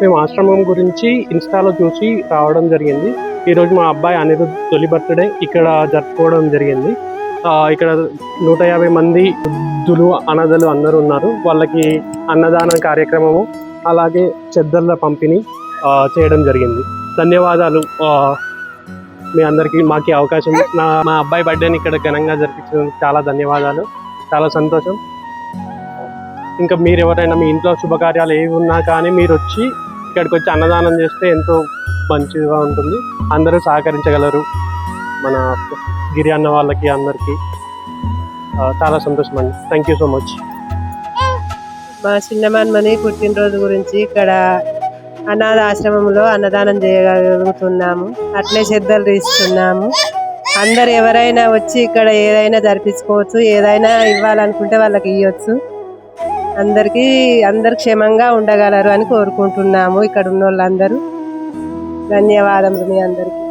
మేము ఆశ్రమం గురించి ఇన్స్టాలో చూసి రావడం జరిగింది. ఈరోజు మా అబ్బాయి అనిరుద్ తొలి బర్త్డే ఇక్కడ జరుపుకోవడం జరిగింది. ఇక్కడ నూట యాభై మంది వృద్ధులు అనాథలు అందరూ ఉన్నారు. వాళ్ళకి అన్నదాన కార్యక్రమము అలాగే చెద్దర్ల పంపిణీ చేయడం జరిగింది. ధన్యవాదాలు. మీ అందరికీ మాకు అవకాశం. నా మా అబ్బాయి బర్త్డేని ఇక్కడ ఘనంగా జరిపించినందుకు చాలా ధన్యవాదాలు. చాలా సంతోషం. ఇంకా మీరు ఎవరైనా మీ ఇంట్లో శుభకార్యాలు ఏవి ఉన్నా కానీ మీరు వచ్చి ఇక్కడికి వచ్చి అన్నదానం చేస్తే ఎంతో మంచిగా ఉంటుంది. అందరూ సహకరించగలరు. మన గిరి అన్న వాళ్ళకి అందరికీ. చాలా సంతోషం అండి. థ్యాంక్ యూ సో మచ్ మా చిన్నమన్మని పుట్టినరోజు గురించి ఇక్కడ అనాథ ఆశ్రమంలో అన్నదానం చేయగలుగుతున్నాము. అట్లే శ్రద్ధలు తీస్తున్నాము. అందరు ఎవరైనా వచ్చి ఇక్కడ ఏదైనా జరిపించుకోవచ్చు ఏదైనా ఇవ్వాలనుకుంటే వాళ్ళకి ఇవ్వచ్చు అందరికీ అందరు క్షేమంగా ఉండగలరు అని కోరుకుంటున్నాము ఇక్కడ ఉన్న వాళ్ళందరూ ధన్యవాదములు మీ అందరికీ.